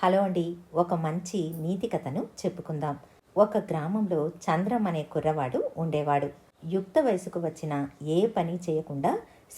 Hello అండి ఒక మంచి నీతి కథను చెప్పుకుందాం. ఒక గ్రామంలో చంద్రం అనే కుర్రవాడు ఉండేవాడు. యుక్త వయసుకు వచ్చిన ఏ పని చేయకుండా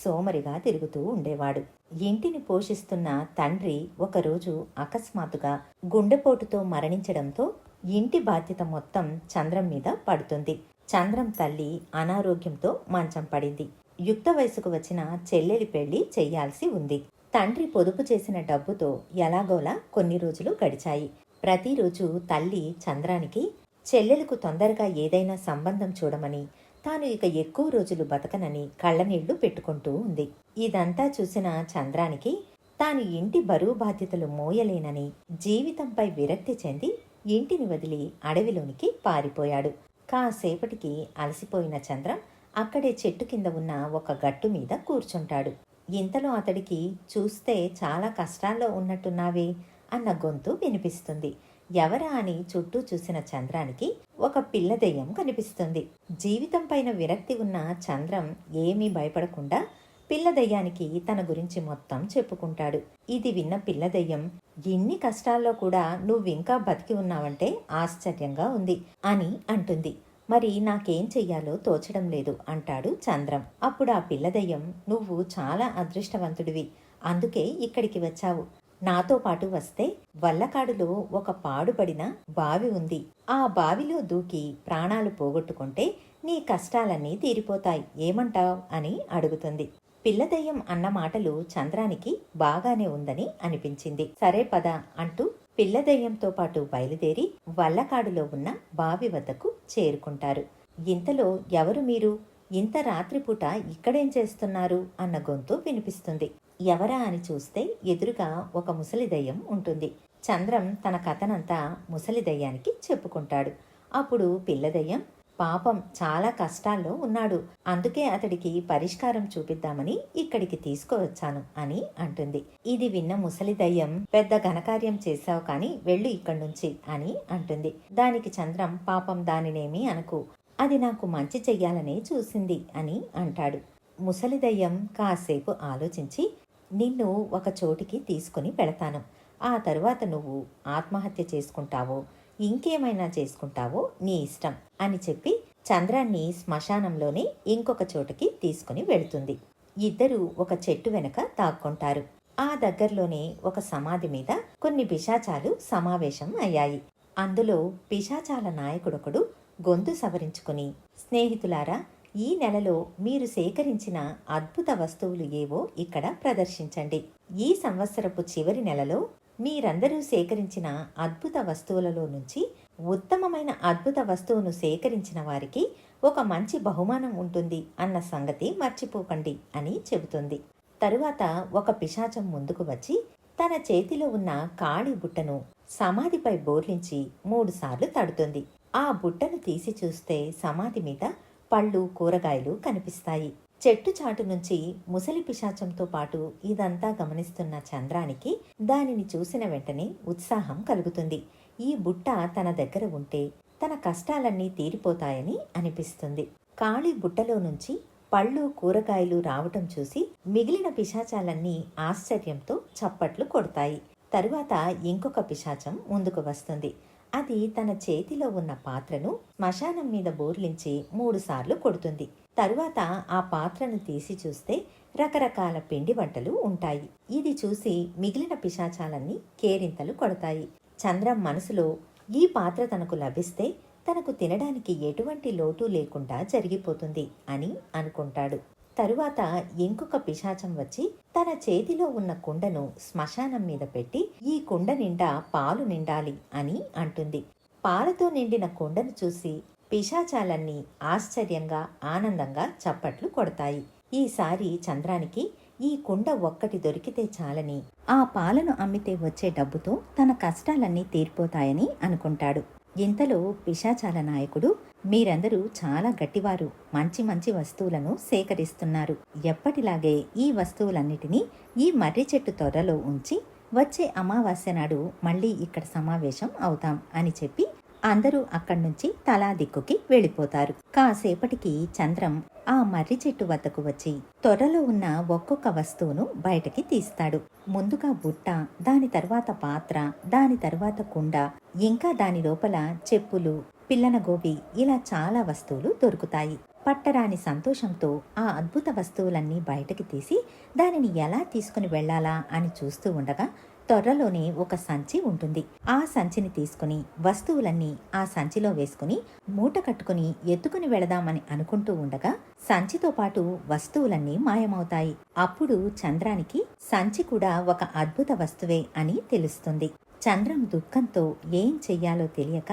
సోమరిగా తిరుగుతూ ఉండేవాడు. ఇంటిని పోషిస్తున్న తండ్రి ఒకరోజు అకస్మాత్తుగా గుండెపోటుతో మరణించడంతో ఇంటి బాధ్యత మొత్తం చంద్రం మీద పడుతుంది. చంద్రం తల్లి అనారోగ్యంతో మంచం పడింది. యుక్త వయసుకు వచ్చిన చెల్లెలి పెళ్ళి చెయ్యాల్సి ఉంది. తండ్రి పొదుపు చేసిన డబ్బుతో ఎలాగోలా కొన్ని రోజులు గడిచాయి. ప్రతిరోజు తల్లి చంద్రానికి చెల్లెలకు తొందరగా ఏదైనా సంబంధం చూడమని తాను ఇక ఎక్కువ రోజులు బతకనని కళ్ళనీళ్ళు పెట్టుకుంటూ ఉంది. ఇదంతా చూసిన చంద్రానికి తాను ఇంటి బరువు బాధ్యతలు మోయలేనని జీవితంపై విరక్తి చెంది ఇంటిని వదిలి అడవిలోనికి పారిపోయాడు. కాసేపటికి అలసిపోయిన చంద్రం అక్కడే చెట్టు కింద ఉన్న ఒక గట్టు మీద కూర్చుంటాడు. ఇంతలో అతడికి చూస్తే చాలా కష్టాల్లో ఉన్నట్టున్నావే అన్న గొంతు వినిపిస్తుంది. ఎవరా అని చుట్టూ చూసిన చంద్రానికి ఒక పిల్ల దెయ్యం కనిపిస్తుంది. జీవితం పైన విరక్తి ఉన్న చంద్రం ఏమీ భయపడకుండా పిల్ల దెయ్యానికి తన గురించి మొత్తం చెప్పుకుంటాడు. ఇది విన్న పిల్ల దెయ్యం ఇన్ని కష్టాల్లో కూడా నువ్వింకా బతికి ఉన్నావంటే ఆశ్చర్యంగా ఉంది అని అంటుంది. మరి నాకేం చెయ్యాలో తోచడం లేదు అంటాడు చంద్రం. అప్పుడు ఆ పిల్లదయ్యం నువ్వు చాలా అదృష్టవంతుడివి అందుకే ఇక్కడికి వచ్చావు. నాతో పాటు వస్తే వల్లకాడులో ఒక పాడుపడిన బావి ఉంది. ఆ బావిలో దూకి ప్రాణాలు పోగొట్టుకుంటే నీ కష్టాలన్నీ తీరిపోతాయి. ఏమంటావ్? అని అడుగుతుంది. పిల్లదయ్యం అన్న మాటలు చంద్రానికి బాగానే ఉందని అనిపించింది. సరే పద అంటూ పిల్లదయ్యంతో పాటు బయలుదేరి వల్లకాడులో ఉన్న బావి వద్దకు చేరుకుంటారు. ఇంతలో ఎవరు మీరు? ఇంత రాత్రిపూట ఇక్కడేం చేస్తున్నారు? అన్న గొంతు వినిపిస్తుంది. ఎవరా అని చూస్తే ఎదురుగా ఒక ముసలిదయ్యం ఉంటుంది. చంద్రం తన కథనంతా ముసలిదయ్యానికి చెప్పుకుంటాడు. అప్పుడు పిల్లదయ్యం పాపం చాలా కష్టాల్లో ఉన్నాడు. అందుకే అతడికి పరిష్కారం చూపిద్దామని ఇక్కడికి తీసుకువచ్చాను అని అంటుంది. ఇది విన్న ముసలి దయ్యం పెద్ద ఘనకార్యం చేశావు కానీ వెళ్ళు ఇక్కడి నుంచి అని అంటుంది. దానికి చంద్రం పాపం దానినేమీ అనుకు. అది నాకు మంచి చెయ్యాలనే చూసింది అని అంటాడు. ముసలి దయ్యం కాసేపు ఆలోచించి నిన్ను ఒక చోటికి తీసుకుని పెడతాను ఆ తరువాత నువ్వు ఆత్మహత్య చేసుకుంటావో ఇంకేమైనా చేసుకుంటావో నీ ఇష్టం అని చెప్పి చంద్రాన్ని శ్మశానంలోనే ఇంకొక చోటకి తీసుకుని వెళుతుంది. ఇద్దరూ ఒక చెట్టు వెనక తాక్కుంటారు ఆ దగ్గరలోనే ఒక సమాధి మీద కొన్ని పిశాచాలు సమావేశం అయ్యాయి. అందులో పిశాచాల నాయకుడొకడు గొంతు సవరించుకుని స్నేహితులారా ఈ నెలలో మీరు సేకరించిన అద్భుత వస్తువులు ఏవో ఇక్కడ ప్రదర్శించండి. ఈ సంవత్సరపు చివరి నెలలో మీరందరూ సేకరించిన అద్భుత వస్తువులలో నుంచి ఉత్తమమైన అద్భుత వస్తువును సేకరించిన వారికి ఒక మంచి బహుమానం ఉంటుంది అన్న సంగతి మర్చిపోకండి అని చెబుతుంది. తరువాత ఒక పిశాచం ముందుకు వచ్చి తన చేతిలో ఉన్న కాళీ బుట్టను సమాధిపై బోర్లించి మూడుసార్లు తడుతుంది. ఆ బుట్టను తీసి చూస్తే సమాధి మీద పళ్ళు కూరగాయలు కనిపిస్తాయి. చెట్టు చాటు నుంచి ముసలి పిశాచంతో పాటు ఇదంతా గమనిస్తున్న చంద్రానికి దానిని చూసిన వెంటనే ఉత్సాహం కలుగుతుంది. ఈ బుట్ట తన దగ్గర ఉంటే తన కష్టాలన్నీ తీరిపోతాయని అనిపిస్తుంది. కాళీ బుట్టలో నుంచి పళ్ళు కూరగాయలు రావటం చూసి మిగిలిన పిశాచాలన్నీ ఆశ్చర్యంతో చప్పట్లు కొడతాయి. తరువాత ఇంకొక పిశాచం ముందుకు వస్తుంది. అది తన చేతిలో ఉన్న పాత్రను శ్మశానం మీద బోర్లించి మూడుసార్లు కొడుతుంది. తరువాత ఆ పాత్రను తీసి చూస్తే రకరకాల పిండి వంటలు ఉంటాయి. ఇది చూసి మిగిలిన పిశాచాలన్నీ కేరింతలు కొడతాయి. చంద్రం మనసులో ఈ పాత్ర తనకు లభిస్తే తనకు తినడానికి ఎటువంటి లోటు లేకుండా జరిగిపోతుంది అని అనుకుంటాడు. తరువాత ఇంకొక పిశాచం వచ్చి తన చేతిలో ఉన్న కుండను శ్మశానం మీద పెట్టి ఈ కుండ నిండా పాలు నిండాలి అని అంటుంది. పాలతో నిండిన కుండను చూసి పిశాచాలన్నీ ఆశ్చర్యంగా ఆనందంగా చప్పట్లు కొడతాయి. ఈసారి చంద్రానికి ఈ కుండ ఒక్కటి దొరికితే చాలని ఆ పాలను అమ్మితే వచ్చే డబ్బుతో తన కష్టాలన్నీ తీరిపోతాయని అనుకుంటాడు. ఇంతలో పిశాచాల నాయకుడు మీరందరూ చాలా గట్టివారు మంచి మంచి వస్తువులను సేకరిస్తున్నారు. ఎప్పటిలాగే ఈ వస్తువులన్నిటినీ ఈ మర్రి చెట్టు త్వరలో ఉంచి వచ్చే అమావాస్య నాడు మళ్ళీ ఇక్కడ సమావేశం అవుతాం అని చెప్పి అందరూ అక్కడి నుంచి తలా దిక్కుకి వెళ్ళిపోతారు. కాసేపటికి చంద్రం ఆ మర్రి చెట్టు వద్దకు వచ్చి త్వరలో ఉన్న ఒక్కొక్క వస్తువును బయటకి తీస్తాడు. ముందుగా బుట్ట దాని తర్వాత పాత్ర దాని తర్వాత కుండ ఇంకా దాని లోపల చెప్పులు పిల్లన గోబి ఇలా చాలా వస్తువులు దొరుకుతాయి. పట్టరాని సంతోషంతో ఆ అద్భుత వస్తువులన్నీ బయటకి తీసి దానిని ఎలా తీసుకుని వెళ్ళాలా అని చూస్తూ ఉండగా త్వరలోనే ఒక సంచి ఉంటుంది. ఆ సంచిని తీసుకుని వస్తువులన్నీ ఆ సంచిలో వేసుకుని మూట కట్టుకుని ఎత్తుకుని వెళదామని అనుకుంటూ ఉండగా సంచితో పాటు వస్తువులన్నీ మాయమవుతాయి. అప్పుడు చంద్రానికి సంచి కూడా ఒక అద్భుత వస్తువే అని తెలుస్తుంది. చంద్రం దుఃఖంతో ఏం చెయ్యాలో తెలియక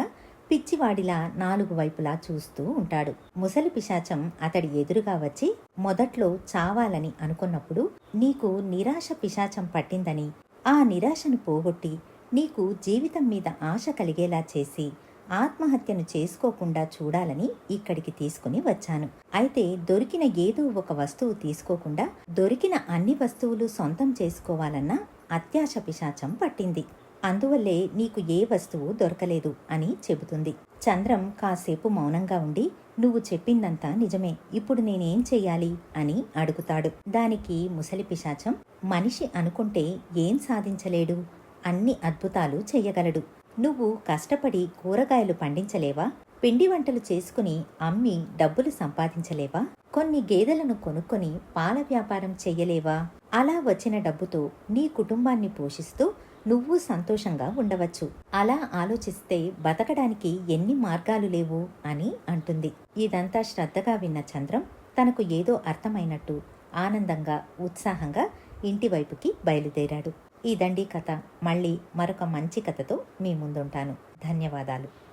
పిచ్చివాడిలా నాలుగు వైపులా చూస్తూ ఉంటాడు. ముసలి పిశాచం అతడి ఎదురుగా వచ్చి మొదట్లో చావాలని అనుకున్నప్పుడు నీకు నిరాశ పిశాచం పట్టిందని ఆ నిరాశను పోగొట్టి నీకు జీవితం మీద ఆశ కలిగేలా చేసి ఆత్మహత్యను చేసుకోకుండా చూడాలని ఇక్కడికి తీసుకుని వచ్చాను. అయితే దొరికిన ఏదో ఒక వస్తువు తీసుకోకుండా దొరికిన అన్ని వస్తువులు సొంతం చేసుకోవాలన్న అత్యాశ పిశాచం పట్టింది. అందువల్లే నీకు ఏ వస్తువు దొరకలేదు అని చెబుతుంది. చంద్రం కాసేపు మౌనంగా ఉండి నువ్వు చెప్పిందంతా నిజమే. ఇప్పుడు నేనేం చెయ్యాలి? అని అడుగుతాడు. దానికి ముసలి పిశాచం మనిషి అనుకుంటే ఏం సాధించలేడు? అన్ని అద్భుతాలు చెయ్యగలడు. నువ్వు కష్టపడి కూరగాయలు పండించలేవా? పిండి వంటలు చేసుకుని అమ్మి డబ్బులు సంపాదించలేవా? కొన్ని గేదెలను కొనుక్కొని పాల వ్యాపారం చెయ్యలేవా? అలా వచ్చిన డబ్బుతో నీ కుటుంబాన్ని పోషిస్తూ నువ్వు సంతోషంగా ఉండవచ్చు. అలా ఆలోచిస్తే బతకడానికి ఎన్ని మార్గాలు లేవు అని అంటుంది. ఇదంతా శ్రద్ధగా విన్న చంద్రం తనకు ఏదో అర్థమైనట్టు ఆనందంగా ఉత్సాహంగా ఇంటి వైపుకి బయలుదేరాడు. ఇదండి కథ. మళ్ళీ మరొక మంచి కథతో మీ ముందుంటాను. ధన్యవాదాలు.